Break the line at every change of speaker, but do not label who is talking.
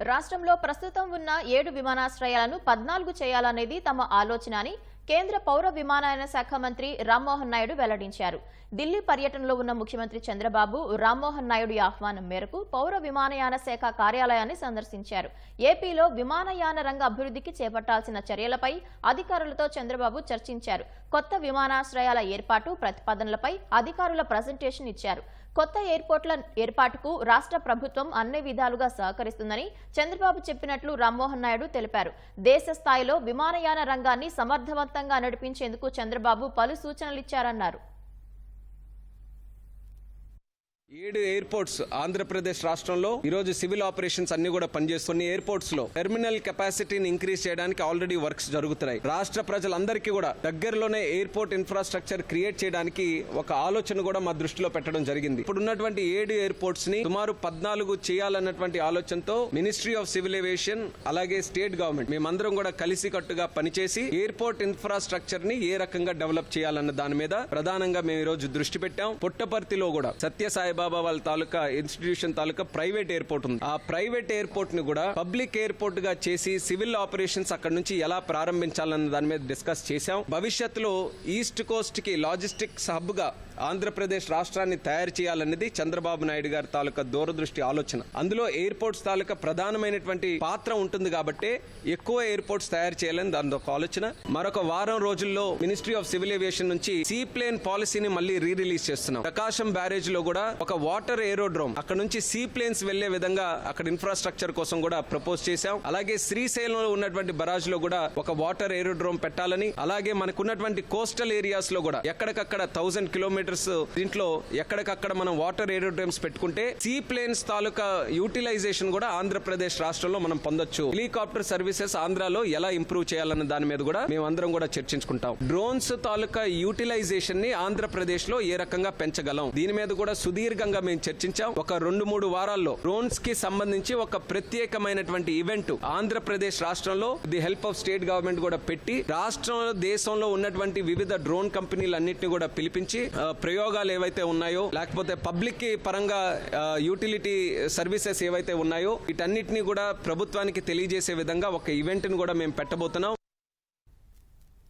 రాష్ట్రంలో ప్రస్తుతం ఉన్న ఏడు విమానాశ్రయాలను పద్నాలుగు చేయాలనేది తమ ఆలోచన అని కేంద్ర పౌర విమానయాన శాఖ మంత్రి రామ్మోహన్ నాయుడు వెల్లడించారు. ఢిల్లీ పర్యటనలో ఉన్న ముఖ్యమంత్రి చంద్రబాబు రామ్మోహన్ నాయుడు ఆహ్వానం మేరకు పౌర విమానయాన శాఖ కార్యాలయాన్ని సందర్శించారు. ఏపీలో విమానయాన రంగ అభివృద్ధికి చేపట్టాల్సిన చర్యలపై అధికారులతో చంద్రబాబు చర్చించారు. కొత్త విమానాశ్రయాల ఏర్పాటు ప్రతిపాదనలపై అధికారుల ప్రజెంటేషన్ ఇచ్చారు. కొత్త ఎయిర్పోర్ట్ల ఏర్పాటుకు రాష్ట్ర ప్రభుత్వం అన్ని విధాలుగా సహకరిస్తుందని చంద్రబాబు చెప్పినట్లు రామ్మోహన్ నాయుడు తెలిపారు. దేశ స్థాయిలో విమానయాన రంగాన్ని సమర్థవంతంగా నడిపించేందుకు చంద్రబాబు పలు సూచనలిచ్చారన్నారు
ఏడు ఎయిర్పోర్ట్స్ ఆంధ్రప్రదేశ్ రాష్ట్రంలో ఈ రోజు సివిల్ ఆపరేషన్స్ అన్ని కూడా పనిచేస్తున్న ఎయిర్పోర్ట్స్లో టెర్మినల్ కెపాసిటీని ఇంక్రీజ్ చేయడానికి ఆల్రెడీ వర్క్స్ జరుగుతున్నాయి. రాష్ట్ర ప్రజలందరికీ కూడా దగ్గరలోనే ఎయిర్పోర్ట్ ఇన్ఫ్రాస్ట్రక్చర్ క్రియేట్ చేయడానికి ఒక ఆలోచన కూడా మా దృష్టిలో పెట్టడం జరిగింది. ఇప్పుడు ఉన్నటువంటి ఏడు ఎయిర్పోర్ట్స్ని సుమారు పద్నాలుగు చేయాలన్నటువంటి ఆలోచనతో మినిస్ట్రీ ఆఫ్ సివిల్ ఏవియేషన్ అలాగే స్టేట్ గవర్నమెంట్ మేమందరం కూడా కలిసి కట్టుగా పనిచేసి ఎయిర్పోర్ట్ ఇన్ఫ్రాస్ట్రక్చర్ని ఏ రకంగా డెవలప్ చేయాలన్న దాని మీద ప్రధానంగా మేము ఈ రోజు దృష్టి పెట్టాం. పుట్టపర్తిలో కూడా సత్యసాయి సాయిబాబా వాళ్ళ తాలూకా ఇన్స్టిట్యూషన్ తాలూకా ప్రైవేట్ ఎయిర్పోర్ట్ ఉంది. ఆ ప్రైవేట్ ఎయిర్పోర్ట్ని కూడా పబ్లిక్ ఎయిర్పోర్ట్గా చేసి సివిల్ ఆపరేషన్స్ అక్కడ నుంచి ఎలా ప్రారంభించాలన్న దాని మీద డిస్కస్ చేశాం. భవిష్యత్తులో ఈస్ట్ కోస్ట్కి లాజిస్టిక్స్ హబ్గా ఆంధ్రప్రదేశ్ రాష్ట్రాన్ని తయారు చేయాలన్నది చంద్రబాబు నాయుడు గారి తాలూకా దూరదృష్టి ఆలోచన. అందులో ఎయిర్పోర్ట్స్ తాలూకా ప్రధానమైనటువంటి పాత్ర ఉంటుంది కాబట్టి ఎక్కువ ఎయిర్పోర్ట్స్ తయారు చేయాలని దాని ఒక ఆలోచన. మరొక వారం రోజుల్లో మినిస్ట్రీ ఆఫ్ సివిల్ ఏవియేషన్ నుంచి సీ ప్లేన్ పాలసీని మళ్ళీ రీ రిలీజ్ చేస్తున్నాం. ప్రకాశం బ్యారేజ్లో కూడా ఒక వాటర్ ఏరోడ్రోమ్ అక్కడ నుంచి సీ ప్లేన్స్ వెళ్ళే విధంగా అక్కడ ఇన్ఫ్రాస్ట్రక్చర్ కోసం కూడా ప్రపోజ్ చేశాం. అలాగే శ్రీశైలంలో ఉన్నటువంటి బరాజ్లో కూడా ఒక వాటర్ ఏరోడ్రోమ్ పెట్టాలని అలాగే మనకున్నటువంటి కోస్టల్ ఏరియాస్లో కూడా ఎక్కడికక్కడ థౌసండ్ కిలోమీటర్ కిలోమీటర్స్ దీంట్లో ఎక్కడికక్కడ మనం వాటర్ ఏరోడ్రమ్స్ పెట్టుకుంటే సీ ప్లేన్స్ తాలూకా యూటిలైజేషన్ కూడా ఆంధ్రప్రదేశ్ రాష్ట్రంలో మనం పొందొచ్చు. హెలికాప్టర్ సర్వీసెస్ ఆంధ్రాలో ఎలా ఇంప్రూవ్ చేయాలన్న దాని మీద కూడా మేము అందరం కూడా చర్చించుకుంటాం. డ్రోన్స్ తాలూకా యూటిలైజేషన్ని ఆంధ్రప్రదేశ్లో ఏ రకంగా పెంచగలం? దీని మీద కూడా సుదీర్ఘంగా మేము చర్చించాం. ఒక రెండు మూడు వారాల్లో డ్రోన్స్కి సంబంధించి ఒక ప్రత్యేకమైనటువంటి ఈవెంట్ ఆంధ్రప్రదేశ్ రాష్ట్రంలో the help of state government కూడా పెట్టి రాష్ట్రంలో దేశంలో ఉన్నటువంటి వివిధ డ్రోన్ కంపెనీలన్నింటినీ కూడా పిలిపించి ప్రయోగాలు ఏవైతే ఉన్నాయో లేకపోతే పబ్లిక్కి పరంగా యూటిలిటీ సర్వీసెస్ ఏవైతే ఉన్నాయో వీటన్నిటిని కూడా ప్రభుత్వానికి తెలియజేసే విధంగా ఒక ఈవెంట్ని కూడా మేము పెట్టబోతున్నాం.